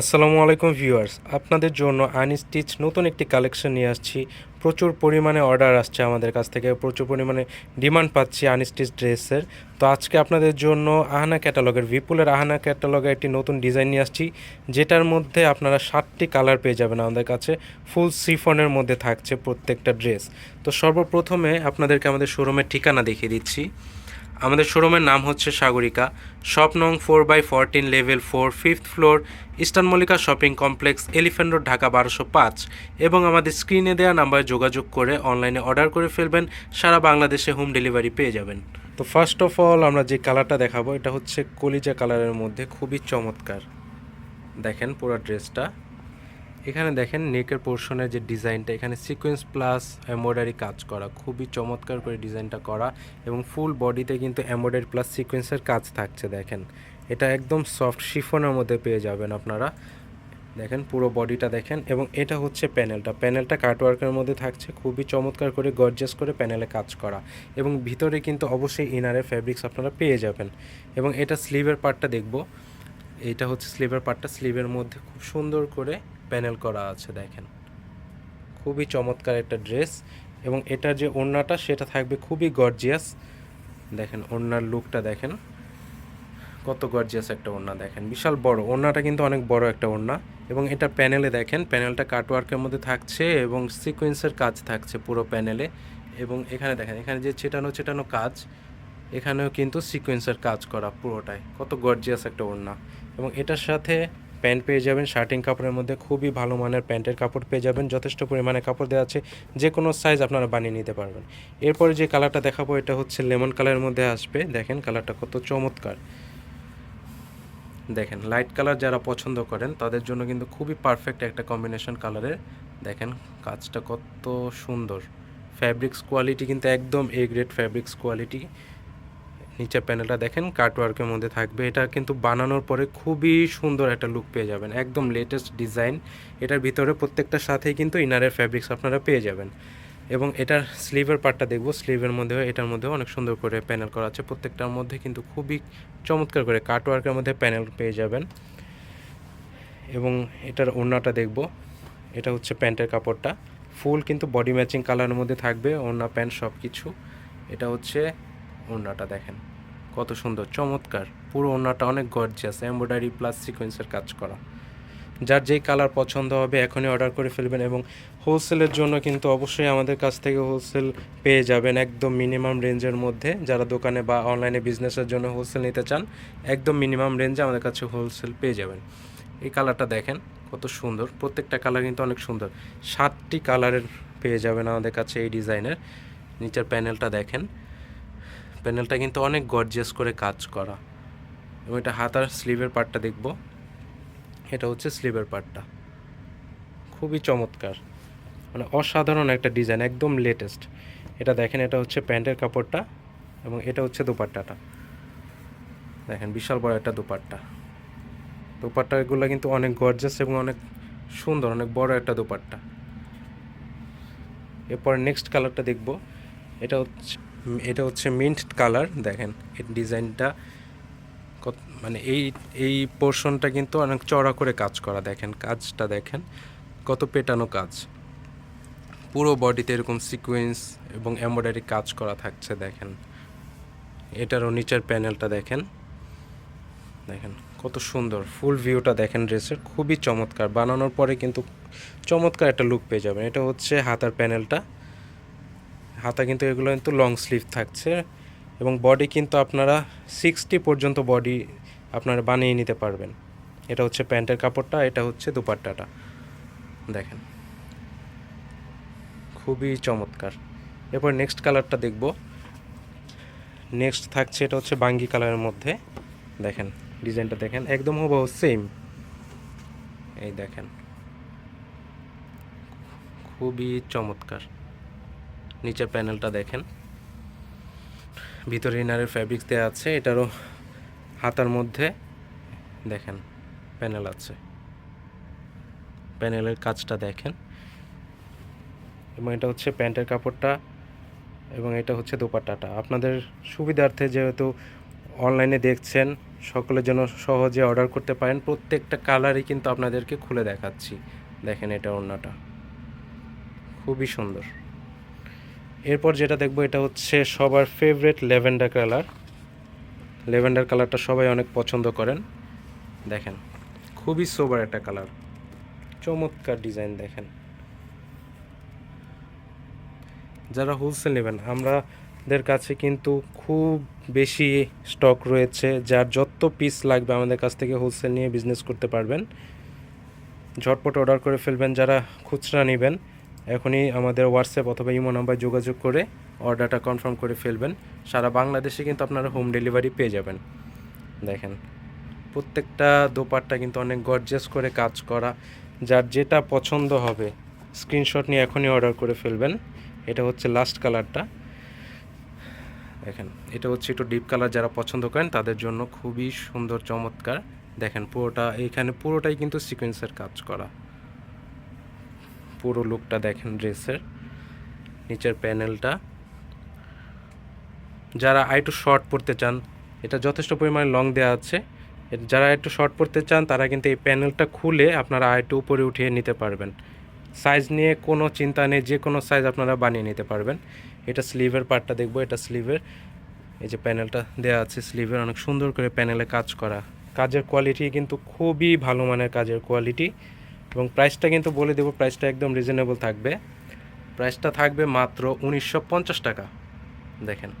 আসসালামু আলাইকুম ভিউয়ার্স, আপনাদের জন্য আনস্টিচ নতুন একটি কালেকশন নিয়ে আসছি। প্রচুর পরিমাণে অর্ডার আসছে আমাদের কাছ থেকে, প্রচুর পরিমাণে ডিমান্ড পাচ্ছি আনস্টিচ ড্রেসের। তো আজকে আপনাদের জন্য আহানা ক্যাটালগের বিপুলের আহানা ক্যাটালগের একটি নতুন ডিজাইন নিয়ে আসছি, যেটার মধ্যে আপনারা সাতটি কালার পেয়ে যাবেন আমাদের কাছে। ফুল সিফনের মধ্যে থাকছে প্রত্যেকটা ড্রেস। তো সর্বপ্রথমে আপনাদেরকে আমাদের শোরুমের ঠিকানা দেখিয়ে দিচ্ছি। আমাদের শোরুমের নাম হচ্ছে সাগরিকা। শপ নং four by fourteen level four fifth floor Eastern Mallika shopping complex, Elephant Road, Dhaka বারোশো পাঁচ। এবং আমাদের স্ক্রিনে দেওয়া নাম্বারে যোগাযোগ করে অনলাইনে অর্ডার করে ফেলবেন, সারা বাংলাদেশে হোম ডেলিভারি পেয়ে যাবেন। তো ফার্স্ট অফ অল আমরা যে কালারটা দেখাবো, এটা হচ্ছে কলিজা কালারের মধ্যে, খুবই চমৎকার। দেখেন পুরো ড্রেসটা এখানে দেখেন নেকের পোর্শনের যে ডিজাইনটা, এখানে সিকোয়েন্স প্লাস এমব্রয়ডারি কাজ করা, খুবই চমৎকার করে ডিজাইনটা করা এবং ফুল বডিতে কিন্তু এমব্রয়ডারি প্লাস সিকোয়েন্সের কাজ থাকছে, দেখেন। এটা একদম সফট শিফনের মধ্যে পেয়ে যাবেন আপনারা। দেখেন পুরো বডিটা দেখেন এবং এটা হচ্ছে প্যানেলটা প্যানেলটা কাটওয়ার্কের মধ্যে থাকছে, খুবই চমৎকার করে গর্জাস করে প্যানেলে কাজ করা এবং ভিতরে কিন্তু অবশ্যই ইনারের ফ্যাব্রিক্স আপনারা পেয়ে যাবেন এবং এটা স্লিভের পার্টটা দেখব। এটা হচ্ছে স্লিভের পার্টটা স্লিভের মধ্যে খুব সুন্দর করে প্যানেল করা আছে, দেখেন। খুবই চমৎকার একটা ড্রেস এবং এটার যে ওড়নাটা, সেটা থাকবে খুবই গর্জিয়াস। দেখেন, ওড়নার লুকটা দেখেন। কত গর্জিয়াস একটা ওড়না দেখেন, বিশাল বড়। ওড়নাটা কিন্তু অনেক বড় একটা ওড়না এবং এটা প্যানেলে দেখেন, প্যানেলটা কাটওয়ার্কের মধ্যে থাকছে এবং সিকোয়েন্সের কাজ থাকছে পুরো প্যানেলে এবং এখানে দেখেন, এখানে যে ছেটানো ছেটানো কাজ, এখানেও কিন্তু সিকোয়েন্সের কাজ করা পুরোটাই। কত গর্জিয়াস একটা ওড়না এবং এটার সাথে প্যান্ট পেয়ে যাবেন, শার্টিং কাপড়ের মধ্যে খুবই ভালো মানের প্যান্টের কাপড় পেয়ে যাবেন, যথেষ্ট পরিমাণে কাপড় দেওয়া আছে, যে কোনো সাইজ আপনারা বানিয়ে নিতে পারবেন। এরপরে যে কালারটা দেখাবো, এটা হচ্ছে লেমন কালারের মধ্যে আসবে। দেখেন কালারটা কত চমৎকার। দেখেন লাইট কালার যারা পছন্দ করেন, তাদের জন্য কিন্তু খুবই পারফেক্ট একটা কম্বিনেশন কালারের দেখেন, কাজটা কত সুন্দর। ফ্যাব্রিক্স কোয়ালিটি কিন্তু একদম এ গ্রেড ফ্যাব্রিক্স কোয়ালিটি নিচের প্যানেলটা দেখেন কাটওয়ার্কের মধ্যে থাকবে। এটা কিন্তু বানানোর পরে খুবই সুন্দর একটা লুক পেয়ে যাবেন। একদম লেটেস্ট ডিজাইন এটার ভিতরে প্রত্যেকটার সাথেই কিন্তু ইনারের ফ্যাব্রিক্স আপনারা পেয়ে যাবেন। এবং এটার স্লিভের পার্টটা দেখব। স্লিভের মধ্যেও, এটার মধ্যেও অনেক সুন্দর করে প্যানেল করা আছে। প্রত্যেকটার মধ্যে কিন্তু খুবই চমৎকার করে কাটওয়ার্কের মধ্যে প্যানেল পেয়ে যাবেন। এবং এটার ওড়নাটা দেখব। এটা হচ্ছে প্যান্টের কাপড়টা। ফুল কিন্তু বডি ম্যাচিং কালারের মধ্যে থাকবে। ওড়না, প্যান্ট সব কিছু এটা হচ্ছে ওড়নাটা দেখেন। কত সুন্দর, চমৎকার। পুরো ওড়নাটা অনেক গর্জিয়াস এমব্রয়ডারি প্লাস সিকোয়েন্সের কাজ করা। যার যেই কালার পছন্দ হবে এখনই অর্ডার করে ফেলবেন এবং হোলসেলের জন্য কিন্তু অবশ্যই আমাদের কাছ থেকে হোলসেল পেয়ে যাবেন একদম মিনিমাম রেঞ্জের মধ্যে। যারা দোকানে বা অনলাইনে বিজনেসের জন্য হোলসেল নিতে চান, একদম মিনিমাম রেঞ্জে আমাদের কাছে হোলসেল পেয়ে যাবেন। এই কালারটা দেখেন, কত সুন্দর। প্রত্যেকটা কালার কিন্তু অনেক সুন্দর। সাতটি কালারের পেয়ে যাবেন আমাদের কাছে এই ডিজাইনের নিচের প্যানেলটা দেখেন। প্যানেলটা কিন্তু অনেক গর্জিয়াস করে কাজ করা। এবং এটা হাতার স্লিভের পার্টটা দেখব। এটা হচ্ছে স্লিভের পার্টটা খুবই চমৎকার। মানে অসাধারণ একটা ডিজাইন একদম লেটেস্ট এটা দেখেন, এটা হচ্ছে প্যান্টের কাপড়টা এবং এটা হচ্ছে দোপাট্টাটা। দেখেন, বিশাল বড় একটা দোপাট্টা। দোপাট্টাগুলো কিন্তু অনেক গর্জাস এবং অনেক সুন্দর, অনেক বড় একটা দোপাট্টা। এরপর নেক্সট কালারটা দেখব। এটা হচ্ছে এটা হচ্ছে মিন্ট কালার, দেখেন, এর ডিজাইনটা মানে এই এই পোর্শনটা কিন্তু অনেক চড়া করে কাজ করা, দেখেন, কাজটা দেখেন, কত পেটানো কাজ। পুরো বডিতে এরকম সিকোয়েন্স এবং এমব্রয়ডারি কাজ করা থাকছে, দেখেন। এটারও নিচের প্যানেলটা দেখেন। দেখেন, কত সুন্দর ফুল ভিউটা দেখেন ড্রেসের, খুবই চমৎকার। বানানোর পরে কিন্তু চমৎকার একটা লুক পেয়ে যাবেন। এটা হচ্ছে হাতার প্যানেলটা। হাতা কিন্তু এগুলো কিন্তু লং স্লিভ থাকছে এবং বডি কিন্তু আপনারা সিক্সটি পর্যন্ত বডি আপনারা বানিয়ে নিতে পারবেন। এটা হচ্ছে প্যান্টের কাপড়টা, এটা হচ্ছে দুপাট্টাটা। দেখেন। খুবই চমৎকার। এরপর নেক্সট কালারটা দেখব। নেক্সট থাকছে, এটা হচ্ছে বাঙ্গি কালারের মধ্যে। দেখেন, ডিজাইনটা দেখেন, একদম হুবহু সেম এই দেখেন। খুবই চমৎকার। নিচের প্যানেলটা দেখেন। ভিতরে ইনারের ফ্যাব্রিক্স দেওয়া আছে, এটারও হাতার মধ্যে দেখেন প্যানেল আছে। প্যানেলের কাজটা দেখেন। এবং এটা হচ্ছে প্যান্টের কাপড়টা এবং এটা হচ্ছে দোপাট্টাটা। আপনাদের সুবিধার্থে যেহেতু অনলাইনে দেখছেন, সকলের জন্য সহজে অর্ডার করতে পারেন। প্রত্যেকটা কালারই কিন্তু আপনাদেরকে খুলে দেখাচ্ছি। দেখেন এটা ওড়নাটা। খুবই সুন্দর। এরপর যেটা দেখব, এটা হচ্ছে সবার ফেভারেট ল্যাভেন্ডার কালার ল্যাভেন্ডার কালারটা সবাই অনেক পছন্দ করেন। দেখেন, খুবই সোবার একটা কালার চমৎকার ডিজাইন দেখেন। যারা হোলসেল নেবেন আমাদের কাছে কিন্তু খুব বেশি স্টক রয়েছে, যার যত পিস লাগবে আমাদের কাছ থেকে হোলসেল নিয়ে বিজনেস করতে পারবেন। ঝটপট অর্ডার করে ফেলবেন, যারা খুচরা নেবেন। এখনই আমাদের হোয়াটসঅ্যাপ অথবা ইমো নাম্বার যোগাযোগ করে অর্ডারটা কনফার্ম করে ফেলবেন। সারা বাংলাদেশে কিন্তু আপনারা হোম ডেলিভারি পেয়ে যাবেন। দেখেন, প্রত্যেকটা দোপাট্টা কিন্তু অনেক গর্জেস করে কাজ করা। যার যেটা পছন্দ হবে স্ক্রিনশট নিয়ে এখনই অর্ডার করে ফেলবেন। এটা হচ্ছে লাস্ট কালারটা দেখেন, এটা হচ্ছে একটু ডিপ কালার যারা পছন্দ করেন, তাদের জন্য খুবই সুন্দর, চমৎকার। দেখেন, পুরোটা, এখানে পুরোটাই কিন্তু সিকোয়েন্সের কাজ করা। পুরো লুকটা দেখেন ড্রেসের নিচের প্যানেলটা যারা একটু শর্ট পড়তে চান, এটা যথেষ্ট পরিমাণে লং দেওয়া আছে। যারা একটু শর্ট পড়তে চান, তারা কিন্তু এই প্যানেলটা খুলে আপনারা আরেকটু উপরে উঠিয়ে নিতে পারবেন। সাইজ নিয়ে কোনো চিন্তা নেই, যে কোনো সাইজ আপনারা বানিয়ে নিতে পারবেন। এটা স্লিভের পার্টটা দেখব, এটা স্লিভের এই যে প্যানেলটা দেওয়া আছে স্লিভের অনেক সুন্দর করে প্যানেলে কাজ করা। কাজের কোয়ালিটি কিন্তু খুবই ভালো মানের কাজের কোয়ালিটি এবং প্রাইসটা কিন্তু বলে দেবো প্রাইসটা একদম রিজনেবল থাকবে। প্রাইসটা থাকবে মাত্র উনিশশো পঞ্চাশ টাকা। দেখেন,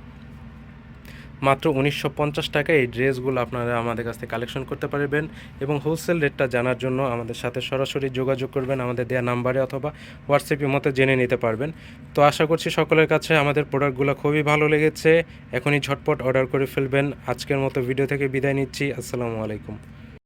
মাত্র উনিশশো পঞ্চাশ টাকা এই ড্রেসগুলো আপনারা আমাদের কাছ থেকে কালেকশন করতে পারবেন এবং হোলসেল রেটটা জানার জন্য আমাদের সাথে সরাসরি যোগাযোগ করবেন, আমাদের দেওয়া নাম্বারে অথবা হোয়াটসঅ্যাপের মতো জেনে নিতে পারবেন। তো আশা করছি সকলের কাছে আমাদের প্রোডাক্টগুলো খুবই ভালো লেগেছে। এখনই ঝটপট অর্ডার করে ফেলবেন। আজকের মতো ভিডিও থেকে বিদায় নিচ্ছি। আসসালামু আলাইকুম।